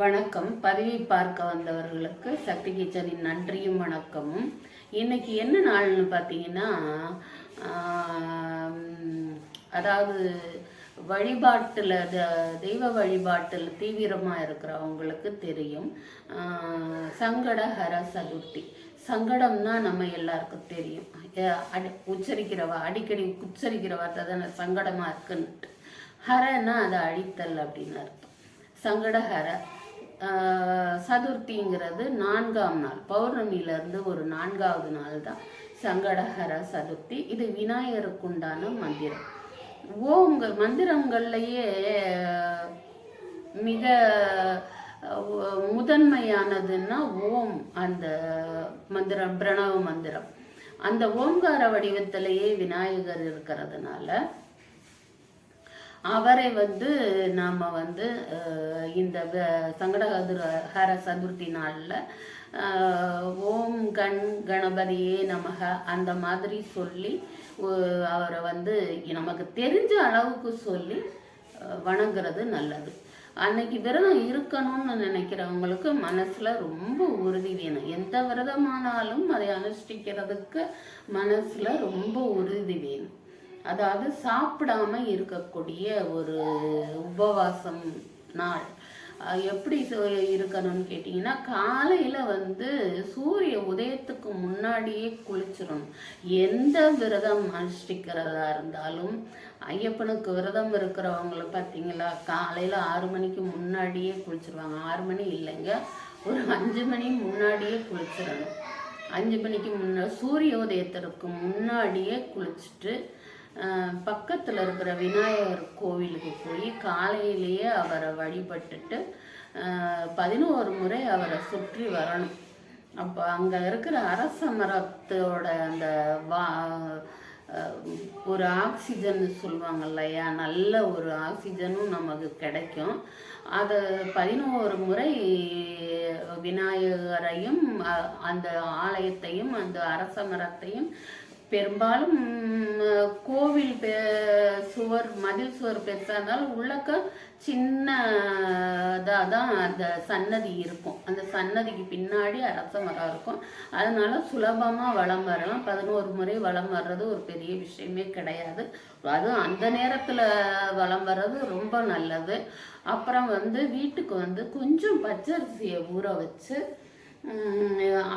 வணக்கம். பதிவை பார்க்க வந்தவர்களுக்கு சக்தி கிச்சனின் நன்றியும் வணக்கமும். இன்னைக்கு என்ன நாள்னு பார்த்தீங்கன்னா அதாவது வழிபாட்டில் தெய்வ வழிபாட்டில் தீவிரமாக இருக்கிறவங்களுக்கு தெரியும். சங்கடஹர சதுர்த்தி. சங்கடம்னா நம்ம எல்லாருக்கும் தெரியும். அடி உச்சரிக்கிறவா அடிக்கடி உச்சரிக்கிற வார்த்தை தானே சங்கடமாக இருக்குன்ட்டு. ஹரன்னா அது அழித்தல் அப்படின்னு அர்த்தம். சங்கடஹர சதுர்த்திங்கிறது நான்காம் நாள். பௌர்ணமியிலேருந்து ஒரு நான்காவது நாள் தான் சங்கடஹர சதுர்த்தி. இது விநாயகருக்குண்டான மந்திரம். ஓங்க மந்திரங்கள்லையே மிக முதன்மையானதுன்னா ஓம் அந்த மந்திரம் பிரணவ மந்திரம். அந்த ஓங்கார வடிவத்திலேயே விநாயகர் இருக்கிறதுனால அவரை வந்து நாம் வந்து இந்த வ- ஹர சதுர்த்தி நாளில் ஓம் கண் கணபதியே நமக அந்த மாதிரி சொல்லி அவரை வந்து நமக்கு தெரிஞ்ச அளவுக்கு சொல்லி வணங்குறது நல்லது. அன்னைக்கு விரதம் இருக்கணும்னு நினைக்கிறவங்களுக்கு மனசில் ரொம்ப உறுதி வேணும். எந்த விரதமானாலும் அதை அனுஷ்டிக்கிறதுக்கு மனசில் ரொம்ப உறுதி வேணும். அதாவது சாப்பிடாம இருக்கக்கூடிய ஒரு உபவாசம் நாள். எப்படி இருக்கணும்னு கேட்டிங்கன்னா காலையில் வந்து சூரிய உதயத்துக்கு முன்னாடியே குளிச்சிடணும். எந்த விரதம் அனுஷ்டிக்கிறதா இருந்தாலும் ஐயப்பனுக்கு விரதம் இருக்கிறவங்கள பார்த்தீங்களா காலையில் ஆறு மணிக்கு முன்னாடியே குளிச்சிருவாங்க. ஆறு மணி இல்லைங்க ஒரு அஞ்சு மணி முன்னாடியே குளிச்சிடணும். அஞ்சு மணிக்கு முன்னா சூரிய உதயத்திற்கு முன்னாடியே குளிச்சுட்டு பக்கத்தில் இருக்கிற விநாயகர் கோவிலுக்கு போய் காலையிலேயே அவரை வழிபட்டுட்டு பதினோரு முறை அவரை சுற்றி வரணும். அப்போ அங்கே இருக்கிற அரச மரத்தோட அந்த வா ஒரு ஆக்சிஜன் சொல்லுவாங்க இல்லையா நல்ல ஒரு ஆக்சிஜனும் நமக்கு கிடைக்கும். அதை பதினோரு முறை விநாயகரையும் அந்த ஆலயத்தையும் அந்த அரச மரத்தையும் பெரும்பாலும் கோவில் பெ- சுவர் மதில் சுவர் பெருசாக இருந்தாலும் உள்ளக்க சின்னதாக தான் அந்த சன்னதி இருக்கும். அந்த சன்னதிக்கு பின்னாடி அரச மரம் இருக்கும். அதனால சுலபமாக வளம் வரலாம். பதினோரு முறை வளம் வர்றது ஒரு பெரிய விஷயமே கிடையாது. அதுவும் அந்த நேரத்தில் வளம் வர்றது ரொம்ப நல்லது. அப்புறம் வந்து வீட்டுக்கு வந்து கொஞ்சம் பச்சரிசியை ஊற வச்சு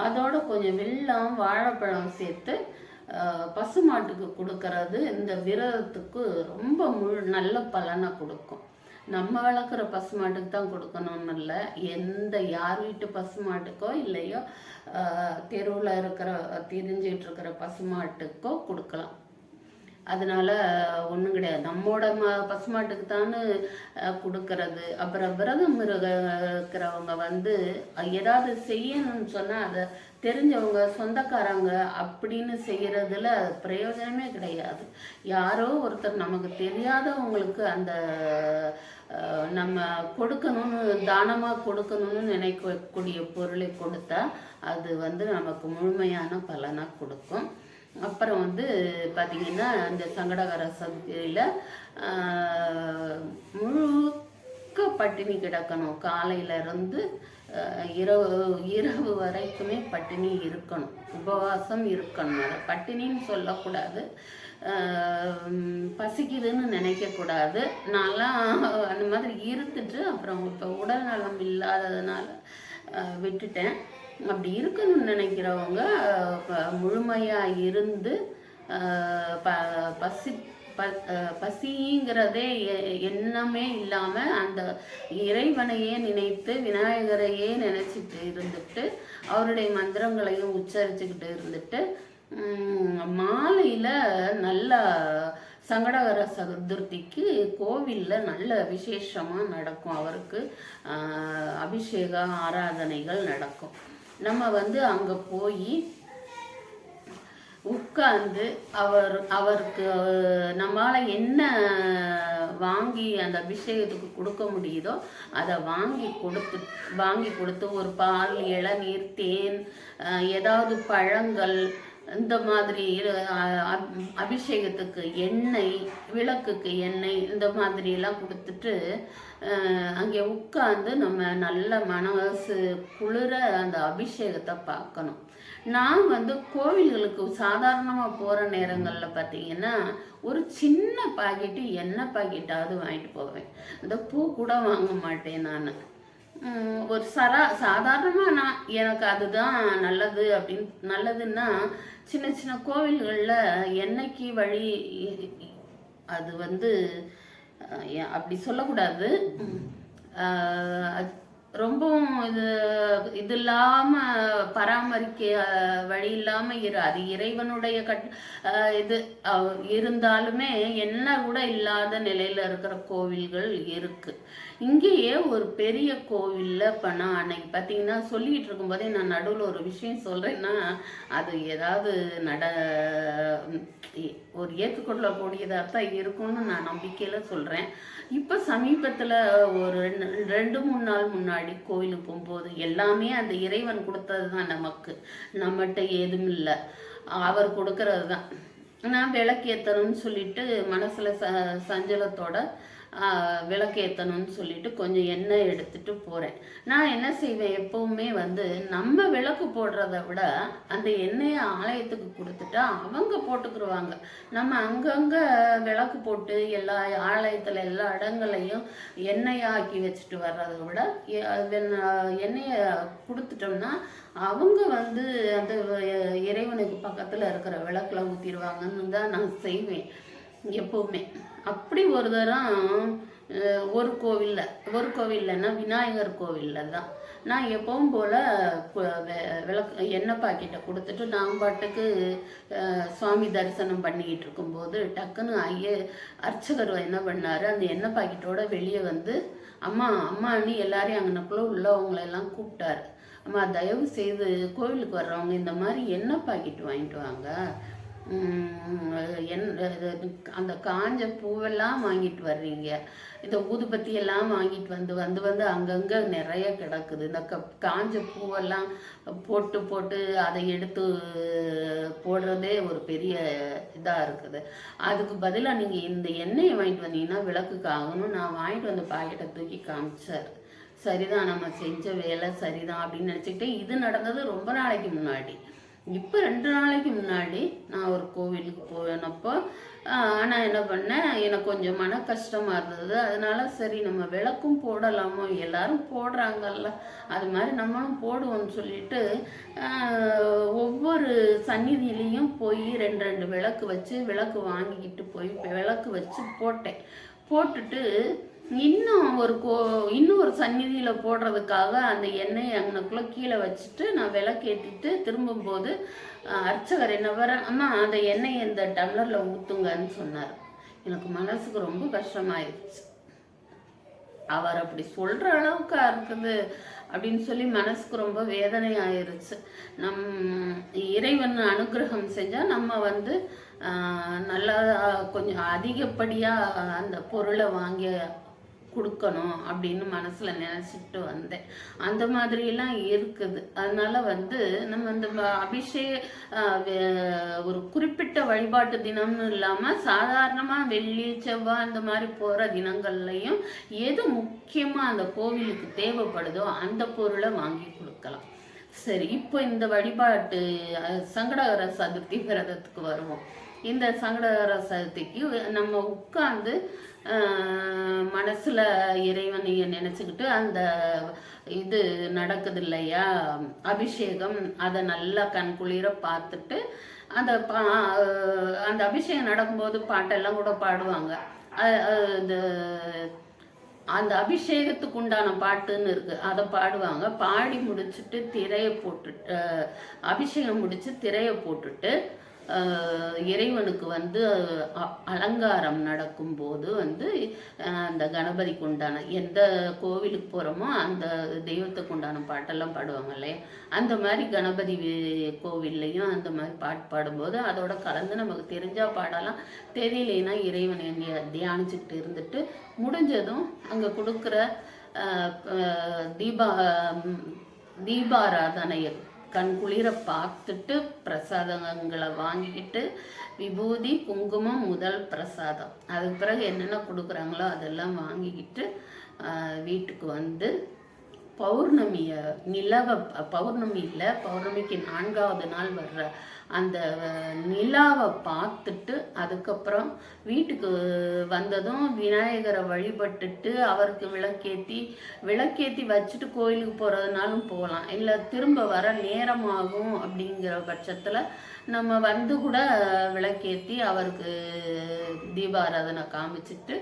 அதோட கொஞ்சம் வெள்ளம் வாழைப்பழம் சேர்த்து பசுமாட்டுக்கு கொடுக்கறது இந்த விரதத்துக்கு ரொம்ப முழு நல்ல பலனை கொடுக்கும். நம்ம வளர்க்குற பசுமாட்டுக்கு தான் கொடுக்கணும்னு இல்லை. எந்த யார் வீட்டு பசுமாட்டுக்கோ இல்லையோ தெருவில் இருக்கிற திரிஞ்சிட்டு இருக்கிற பசுமாட்டுக்கோ கொடுக்கலாம். அதனால ஒன்றும் கிடையாது. நம்மோட ம பசுமாட்டுக்கு தானே கொடுக்கறது. அப்புறம் விரதம் இருக்கிறவங்க வந்து ஏதாவது செய்யணும்னு சொன்னால் அதை தெரிஞ்சவங்க சொந்தக்காரங்க அப்படின்னு செய்கிறதுல பிரயோஜனமே கிடையாது. யாரோ ஒருத்தர் நமக்கு தெரியாதவங்களுக்கு அந்த நம்ம கொடுக்கணும்னு தானமாக கொடுக்கணும்னு நினைக்கக்கூடிய பொருளை கொடுத்தா அது வந்து நமக்கு முழுமையான பலனாக கொடுக்கும். அப்புறம் வந்து பார்த்தீங்கன்னா இந்த சங்கடகர சதுர்த்தியில் முழுக்க பட்டினி கிடக்கணும். காலையிலேருந்து இரவு இரவு வரைக்குமே பட்டினி இருக்கணும். உபவாசம் இருக்கணும். அதை பட்டினின்னு சொல்லக்கூடாது. பசிக்குதுன்னு நினைக்கக்கூடாது. நான்லாம் அந்த மாதிரி இருந்துட்டு அப்புறம் இப்போ உடல் நலம் இல்லாததுனால விட்டுட்டேன். அப்படி இருக்கணும்னு நினைக்கிறவங்க முழுமையாக முழுமையா இருந்து ப பசி ப பசிங்கிறதே எ- எண்ணமே இல்லாம அந்த இறைவனையே நினைத்து விநாயகரையே நினைச்சிட்டு இருந்துட்டு அவருடைய மந்திரங்களையும் உச்சரிச்சுக்கிட்டு இருந்துட்டு மாலையில் மாலையில நல்லா சங்கடகர சதுர்த்திக்கு கோவிலில் நல்ல விசேஷமாக நடக்கும். அவருக்கு அபிஷேக ஆராதனைகள் நடக்கும். நம்ம வந்து அங்கே போய் உட்கார்ந்து அவர் அவருக்கு நம்மளால் என்ன வாங்கி அந்த அபிஷேகத்துக்கு கொடுக்க முடியுதோ அதை வாங்கி கொடுத்து வாங்கி கொடுத்து ஒரு பால் இளநீர் தேன் ஏதாவது பழங்கள் இந்த மாதிரி அப்- அபிஷேகத்துக்கு எண்ணெய் விளக்குக்கு எண்ணெய் இந்த மாதிரியெல்லாம் கொடுத்துட்டு அங்கே உட்காந்து நம்ம நல்ல மனசு குளிர அந்த அபிஷேகத்தை பார்க்கணும். நான் வந்து கோவில்களுக்கு சாதாரணமாக போகிற நேரங்களில் பார்த்தீங்கன்னா ஒரு சின்ன பாக்கெட்டு எண்ணெய் பாக்கெட்டாவது வாங்கிட்டு போவேன். இந்த பூ கூட வாங்க மாட்டேன் நான். ஒரு சரா சாதாரணமாக நான் எனக்கு அதுதான் நல்லது அப்படின்னு நல்லதுன்னா சின்ன சின்ன கோவில்களில் என்னைக்கு வழி அது வந்து அப்படி சொல்லக்கூடாது. ரொம்பவும் இது இது இல்லாமல் பராமரிக்க வழி இல்லாமல் இரு அது இறைவனுடைய கட் இது இருந்தாலுமே என்ன கூட இல்லாத நிலையில் இருக்கிற கோவில்கள் இருக்கு. இங்கேயே ஒரு பெரிய கோவிலில் இப்போ நான் அன்னைக்கு பார்த்தீங்கன்னா சொல்லிட்டு இருக்கும்போதே நான் நடுவில் ஒரு விஷயம் சொல்கிறேன்னா அது ஏதாவது நட ஒரு ஏற்றுக்கொள்ளக்கூடியதாக தான் இருக்கும்னு நான் நம்பிக்கையில் சொல்கிறேன் இப்போ சமீபத்தில் ஒரு ரெண்டு ரெண்டு மூணு நாள் முன்னாடி கோயிலுக்கு போகும்போது எல்லாமே அந்த இறைவன் கொடுத்தது தான் நமக்கு. நம்மகிட்ட ஏதும் இல்லை. அவர் கொடுக்கறது தான் நான் விளக்கேற்றணும்னு சொல்லிட்டு மனசில் ச சஞ்சலத்தோட விளக்கேற்றணும்னு சொல்லிட்டு கொஞ்சம் எண்ணெய் எடுத்துட்டு போகிறேன் நான் என்ன செய்வேன் எப்போவுமே வந்து நம்ம விளக்கு போடுறத விட அந்த எண்ணெயை ஆலயத்துக்கு கொடுத்துட்டா அவங்க போட்டுக்கிருவாங்க. நம்ம அங்கங்கே விளக்கு போட்டு எல்லா ஆலயத்தில் எல்லா இடங்களையும் எண்ணெயாக்கி வச்சுட்டு வர்றதை விட அது எண்ணெயை கொடுத்துட்டோம்னா அவங்க வந்து அந்த இறைவனுக்கு பக்கத்தில் இருக்கிற விளக்குல ஊற்றிடுவாங்கன்னு தான் நான் செய்வேன் எப்போவுமே. அப்படி ஒரு தரம் ஒரு கோவிலில் ஒரு கோவில்லன்னா விநாயகர் கோவிலில் தான். நான் எப்பவும் போல் விளக்கு எண்ணெய் பாக்கெட்டை கொடுத்துட்டு நான் பாட்டுக்கு சுவாமி தரிசனம் பண்ணிக்கிட்டு இருக்கும்போது டக்குன்னு ஐய அர்ச்சகர் என்ன பண்ணாரு அந்த எண்ணெய் பாக்கெட்டோட வெளியே வந்து அம்மா அம்மான்னு எல்லாரையும் அங்கனக்குள்ளே உள்ளவங்களெல்லாம் கூப்பிட்டாரு. அம்மா தயவு செய்து கோவிலுக்கு வர்றவங்க இந்த மாதிரி எண்ணெய் பாக்கெட் வாங்கிட்டு வாங்க? என் அந்த காஞ்ச பூவெல்லாம் வாங்கிட்டு வர்றீங்க. இந்த ஊதுபத்தி எல்லாம் வாங்கிட்டு வந்து வந்து வந்து அங்கங்கே நிறைய கிடக்குது. இந்த க காஞ்ச பூவெல்லாம் போட்டு போட்டு அதை எடுத்து போடுறதே ஒரு பெரிய இதாக இருக்குது. அதுக்கு பதிலாக நீங்கள் இந்த எண்ணெயை வாங்கிட்டு வந்தீங்கன்னா விளக்குக்கு ஆகணும். நான் வாங்கிட்டு வந்த பாக்கெட்டை தூக்கி காமிச்சார். சரிதான் நம்ம செஞ்ச வேலை சரிதான் அப்படின்னு நினச்சிக்கிட்டே இது நடந்தது ரொம்ப நாளைக்கு முன்னாடி. இப்போ ரெண்டு நாளைக்கு முன்னாடி நான் ஒரு கோவிலுக்கு போனப்போ ஆனால் என்ன பண்ணேன் எனக்கு கொஞ்சம் மன கஷ்டமாக இருந்தது. அதனால சரி நம்ம விளக்கும் போடலாமோ? எல்லாரும் போடுறாங்கல்ல. அது மாதிரி நம்மளும் போடுவோம்னு சொல்லிட்டு ஒவ்வொரு சந்நிதியிலையும் போய் ரெண்டு ரெண்டு விளக்கு வச்சு விளக்கு வாங்கிக்கிட்டு போய் விளக்கு வச்சு போட்டேன். போட்டுட்டு இன்னும் ஒரு கோ இன்னும் ஒரு சந்நிதியில் போடுறதுக்காக அந்த எண்ணெயை அங்கனக்குள்ளே கீழே வச்சுட்டு நான் விளக்கேற்றிட்டு திரும்பும்போது அர்ச்சகர் என்ன வர அம்மா அந்த எண்ணெயை இந்த டம்ளரில் ஊற்றுங்கன்னு சொன்னார். எனக்கு மனசுக்கு ரொம்ப கஷ்டமாயிருச்சு. அவர் அப்படி சொல்கிற அளவுக்கு இருக்குது அப்படின்னு சொல்லி மனசுக்கு ரொம்ப வேதனை ஆயிருச்சு நம் இறைவன் அனுகிரகம் செஞ்சால் நம்ம வந்து நல்லா கொஞ்சம் அதிகப்படியாக அந்த பொருளை வாங்கி கொடுக்கணும் அப்படின்னு மனசில் நினச்சிட்டு வந்தேன். அந்த மாதிரியெல்லாம் இருக்குது. அதனால வந்து நம்ம இந்த அபிஷேக ஆஹ், ஒரு குறிப்பிட்ட வழிபாட்டு தினம்னு இல்லாமல் சாதாரணமாக வெள்ளி செவ்வாய் அந்த மாதிரி போகிற தினங்கள்லையும் எது முக்கியமாக அந்த கோவிலுக்கு தேவைப்படுதோ அந்த பொருளை வாங்கி கொடுக்கலாம். சரி இப்போ இந்த வழிபாட்டு சங்கடகர சதுர்த்தி விரதத்துக்கு வருவோம். இந்த சங்கடகர சதுர்த்திக்கு நம்ம உட்கார்ந்து மனசில் இறைவனைய நினச்சிக்கிட்டு அந்த இது நடக்குது இல்லையா அபிஷேகம் அதை நல்லா கண்குளிர பார்த்துட்டு அந்த பா அந்த அபிஷேகம் நடக்கும்போது பாட்டெல்லாம் கூட பாடுவாங்க. இந்த அந்த அபிஷேகத்துக்கு உண்டான பாட்டுன்னு இருக்கு. அதை பாடுவாங்க. பாடி முடிச்சுட்டு திரையை போட்டுட்டு அபிஷேகம் முடிச்சு திரையை போட்டுட்டு இறைவனுக்கு வந்து அ- அலங்காரம் நடக்கும்போது வந்து அந்த கணபதிக்கு உண்டான எந்த கோவிலுக்கு போகிறோமோ அந்த தெய்வத்துக்கு உண்டான பாட்டெல்லாம் பாடுவாங்க இல்லையா? அந்த மாதிரி கணபதி கோவில்லையும் அந்த மாதிரி பாட்டு பாடும்போது அதோட கலந்து நமக்கு தெரிஞ்சால் பாடலாம். தெரியலைன்னா இறைவனை தியா- தியானிச்சுக்கிட்டு இருந்துட்டு முடிஞ்சதும் அங்கே கொடுக்குற தீபா தீபாராதனையை கண்குளிர பார்த்துட்டு பிரசாதங்களை வாங்கிக்கிட்டு விபூதி குங்குமம் முதல் பிரசாதம். அதுக்கு பிறகு என்னென்ன கொடுக்குறாங்களோ அதெல்லாம் வாங்கிக்கிட்டு வீட்டுக்கு வந்து பௌர்ணமியை நிலவ பௌர்ணமி இல்லை பௌர்ணமிக்கு நான்காவது நாள் வர்ற அந்த நிலாவை பார்த்துட்டு அதுக்கப்புறம் வீட்டுக்கு வந்ததும் விநாயகரை வழிபட்டுட்டு அவருக்கு விளக்கேற்றி விளக்கேற்றி வச்சுட்டு கோயிலுக்கு போகிறதுனாலும் போகலாம். இல்லை திரும்ப வர நேரமாகும் அப்படிங்கிற பட்சத்தில் நம்ம வந்து கூட விளக்கேற்றி அவருக்கு தீபாராதனை காமிச்சிட்டு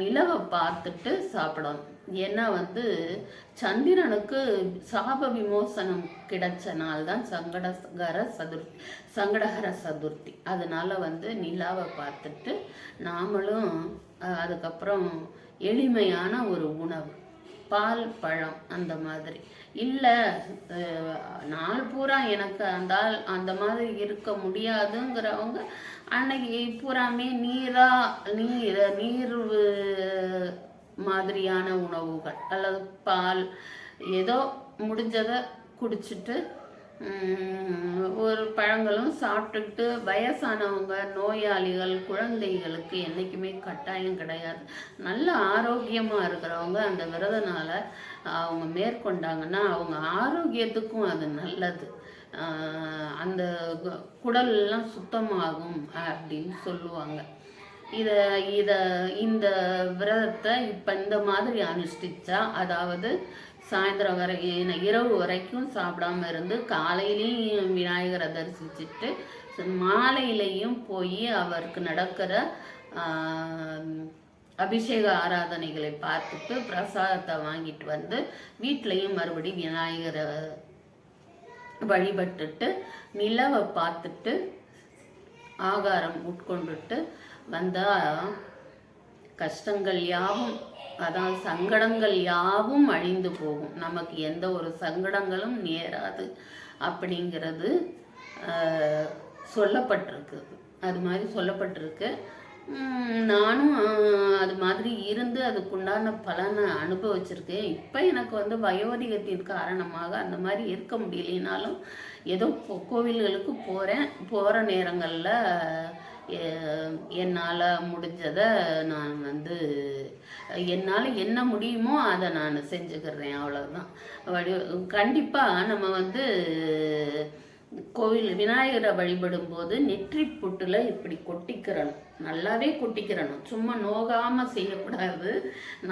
நிலவை பார்த்துட்டு சாப்பிடணும். ஏன்னா வந்து சந்திரனுக்கு சாப விமோசனம் கிடைச்ச நாள் தான் சங்கடகர சதுர்த்தி சங்கடகர சதுர்த்தி. அதனால வந்து நிலாவை பார்த்துட்டு நாமளும் அதுக்கப்புறம் எளிமையான ஒரு உணவு. பால் பழம் அந்த மாதிரி. இல்லை நாள் பூரா எனக்கு அந்த அந்த மாதிரி இருக்க முடியாதுங்கிறவங்க அன்னைக்கு பூராமே நீரா நீர் நீர் மாதிரியான உணவுகள் அல்லது பால் ஏதோ முடிஞ்சதை குடிச்சிட்டு ஒரு பழங்களும் சாப்பிட்டுக்கிட்டு வயசானவங்க நோயாளிகள் குழந்தைகளுக்கு என்றைக்குமே கட்டாயம் கிடையாது. நல்ல ஆரோக்கியமாக இருக்கிறவங்க அந்த விரதனால் அவங்க மேற்கொண்டாங்கன்னா அவங்க ஆரோக்கியத்துக்கும் அது நல்லது. அந்த கு- குடல்லாம் சுத்தமாகும் அப்படின்னு சொல்லுவாங்க. இதை இதை இந்த விரதத்தை இப்போ இந்த மாதிரி அனுஷ்டிச்சா அதாவது சாயந்தரம் வரை இரவு வரைக்கும் சாப்பிடாம இருந்து காலையிலையும் விநாயகரை தரிசிச்சுட்டு மாலையிலையும் போய் அவருக்கு நடக்கிற அபிஷேக ஆராதனைகளை பார்த்துட்டு பிரசாதத்தை வாங்கிட்டு வந்து வீட்லேயும் மறுபடி விநாயகரை வழிபட்டுட்டு நிலவை பார்த்துட்டு ஆகாரம் உட்கொண்டுட்டு வந்தால் கஷ்டங்கள் யாவும் அதான் சங்கடங்கள் யாவும் அழிந்து போகும். நமக்கு எந்த ஒரு சங்கடங்களும் நேராது அப்படிங்கிறது சொல்லப்பட்டிருக்குது சொல்லப்பட்டிருக்கு. அது மாதிரி சொல்லப்பட்டிருக்கு. நானும் அது மாதிரி இருந்து அதுக்குண்டான பலனை அனுபவிச்சிருக்கேன். இப்போ எனக்கு வந்து வயோதிகத்தின் காரணமாக அந்த மாதிரி இருக்க முடியலனாலும் ஏதோ கோவில்களுக்கு போகிறேன் போகிற நேரங்களில் என்னால் முடிஞ்சதை நான் வந்து என்னால் என்ன முடியுமோ அதை நான் செஞ்சுக்கிறேன் அவ்வளோதான் வழி கண்டிப்பாக நம்ம வந்து கோவில் விநாயகரை வழிபடும் போது நெற்றி புட்டில் இப்படி கொட்டிக்கிறணும். நல்லாவே கொட்டிக்கிறணும். சும்மா நோகாமல் செய்யக்கூடாது.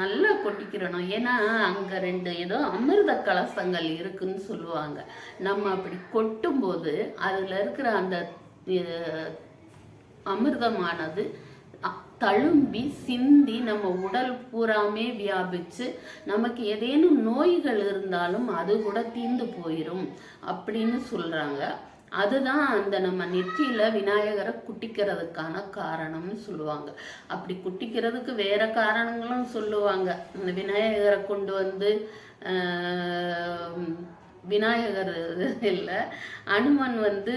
நல்லா கொட்டிக்கிறணும். ஏன்னா அங்கே ரெண்டு ஏதோ அமிர்த கலசங்கள் இருக்குன்னு சொல்லுவாங்க. நம்ம அப்படி கொட்டும்போது அதில் இருக்கிற அந்த அமிர்தமானது தழும்பி சிந்தி நம்ம உடல் பூராமே வியாபிச்சு நமக்கு ஏதேனும் நோய்கள் இருந்தாலும் அது கூட தீர்ந்து போயிடும் அப்படின்னு சொல்றாங்க. அதுதான் அந்த நம்ம நெற்றியில விநாயகரை குட்டிக்கிறதுக்கான காரணம்னு சொல்லுவாங்க. அப்படி குட்டிக்கிறதுக்கு வேற காரணங்களும் சொல்லுவாங்க. இந்த விநாயகரை கொண்டு வந்து விநாயகர் இல்லை அனுமன் வந்து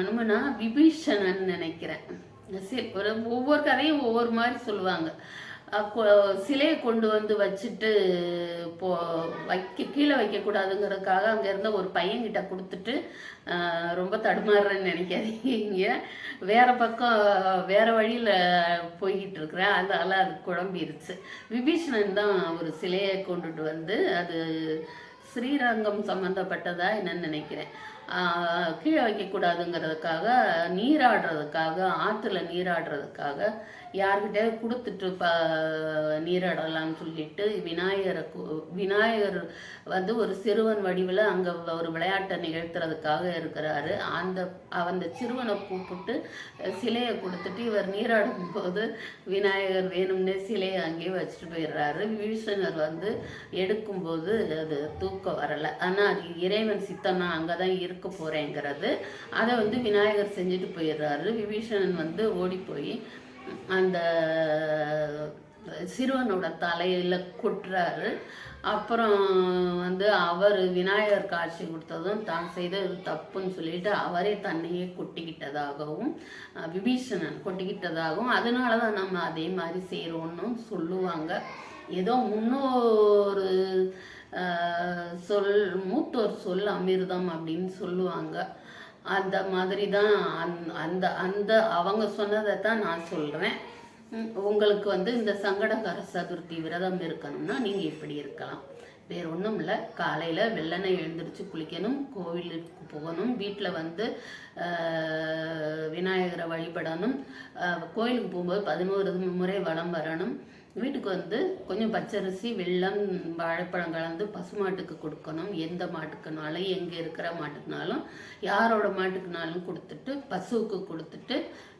அனுமனா விபீஷணன் நினைக்கிறேன். சரி ஒரு ஒவ்வொரு கதையும் ஒவ்வொரு மாதிரி சொல்லுவாங்க. சிலையை கொண்டு வந்து வச்சுட்டு போ வைக்க கீழே வைக்கக்கூடாதுங்கிறதுக்காக அங்கே இருந்த ஒரு பையன்கிட்ட கொடுத்துட்டு ரொம்ப தடுமாறுறேன்னு நினைக்காதீங்க. வேற பக்கம் வேற வழியில் போய்கிட்டு இருக்கிறேன். அதனால அது குழம்பிருச்சு. விபீஷணன் தான் ஒரு சிலையை கொண்டுட்டு வந்து அது ஸ்ரீரங்கம் சம்மந்தப்பட்டதா என்னன்னு நினைக்கிறேன். கீழே வைக்கக்கூடாதுங்கிறதுக்காக நீராடுறதுக்காக ஆற்றுல நீராடுறதுக்காக யார்கிட்ட கொடுத்துட்டு ப நீராடலாம்னு சொல்லிட்டு விநாயகரை விநாயகர் வந்து ஒரு சிறுவன் வடிவில் அங்கே ஒரு விளையாட்டை நிகழ்த்துறதுக்காக இருக்கிறாரு. அந்த அந்த சிறுவனை கூப்பிட்டு சிலையை கொடுத்துட்டு இவர் நீராடும் போது விநாயகர் வேணும்னே சிலையை அங்கேயே வச்சுட்டு போயிடுறாரு. விபீஷணர் வந்து எடுக்கும்போது அது தூக்கம் வரலை. ஆனால் அது இறைவன் சித்தம் நான் அங்கே தான் இருக்க போகிறேங்கிறது அதை வந்து விநாயகர் செஞ்சுட்டு போயிடுறாரு. விபீஷணன் வந்து ஓடி போய் அந்த சிறுவனோட தலையில் கொட்டுறாரு. அப்புறம் வந்து அவர் விநாயகர் காட்சி கொடுத்ததும் தான் செய்தது தப்புன்னு சொல்லிட்டு அவரே தன்னையே கொட்டிக்கிட்டதாகவும் விபீஷணன் கொட்டிக்கிட்டதாகவும் அதனால தான் நம்ம அதே மாதிரி செய்கிறோன்னு சொல்லுவாங்க. ஏதோ முன்னோரு சொல் மூத்தோர் சொல் அமிர்தம் அப்படின்னு சொல்லுவாங்க. அந்த மாதிரி தான் அந்த அந்த அந்த அவங்க சொன்னதை தான் நான் சொல்கிறேன் உங்களுக்கு வந்து இந்த சங்கடகர சதுர்த்தி விரதம் இருக்கணும்னா நீங்கள் இப்படி இருக்கலாம். வேற ஒன்றும் இல்லை. காலையில் வெள்ளனை எழுந்திரிச்சு குளிக்கணும் கோவிலுக்கு போகணும் வீட்டில் வந்து விநாயகரை வழிபடணும் கோயிலுக்கு போகும்போது பதினோரு முறை வலம் வரணும். வீட்டுக்கு வந்து கொஞ்சம் பச்சரிசி வெள்ளம் வாழைப்பழம் கலந்து பசுமாட்டுக்கு கொடுக்கணும். எந்த மாட்டுக்குனாலும் எங்கே இருக்கிற மாட்டுக்குனாலும் யாரோட மாட்டுக்குனாலும் கொடுத்துட்டு பசுவுக்கு கொடுத்துட்டு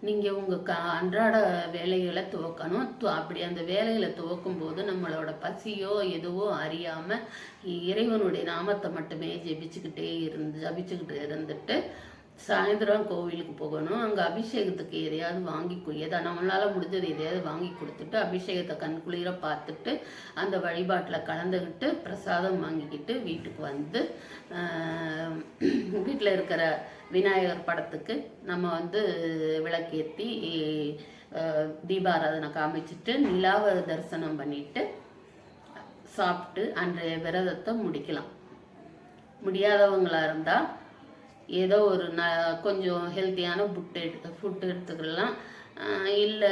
நீங்கள் உங்கள் க அன்றாட வேலைகளை துவக்கணும். அப்படி அந்த வேலைகளை துவக்கும் போது நம்மளோட பசியோ எதுவோ அறியாமல் இறைவனுடைய நாமத்தை மட்டுமே ஜெபிச்சுக்கிட்டே இருந்து ஜபிச்சுக்கிட்டு இருந்துட்டு சாயந்தரம் கோவிலுக்கு போகணும். அங்கே அபிஷேகத்துக்கு எதையாவது வாங்கி கு- எதா நம்மளால் முடிஞ்சது எதையாவது வாங்கி கொடுத்துட்டு அபிஷேகத்தை கண்குளிர பார்த்துட்டு அந்த வழிபாட்டில் கலந்துக்கிட்டு பிரசாதம் வாங்கிக்கிட்டு வீட்டுக்கு வந்து வீட்டில் இருக்கிற விநாயகர் படத்துக்கு நம்ம வந்து விளக்கேற்றி தீபாராதனை காமிச்சிட்டு நிலாவை தரிசனம் பண்ணிட்டு சாப்பிட்டு அன்றைய விரதத்தை முடிக்கலாம். முடியாதவங்களாக இருந்தால் ஏதோ ஒரு ந கொஞ்சம் ஹெல்த்தியான ஃபுட் எடுத்து ஃபுட் எடுத்துக்கலாம். இல்லை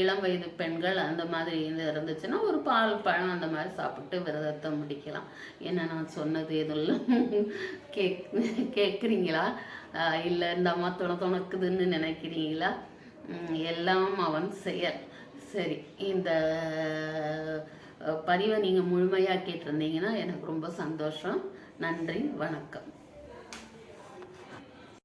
இளம் வயது பெண்கள் அந்த மாதிரி இது இருந்துச்சுன்னா ஒரு பால் பழம் அந்த மாதிரி சாப்பிட்டு விரதத்தை முடிக்கலாம். என்ன நான் சொன்னது எதுவும் கேக் கேட்குறீங்களா இல்லை இந்த அம்மா துணை துணக்குதுன்னு நினைக்கிறீங்களா? எல்லாம் அவன் செயல். சரி இந்த பதிவை நீங்கள் முழுமையாக கேட்டிருந்தீங்கன்னா எனக்கு ரொம்ப சந்தோஷம். நன்றி வணக்கம்.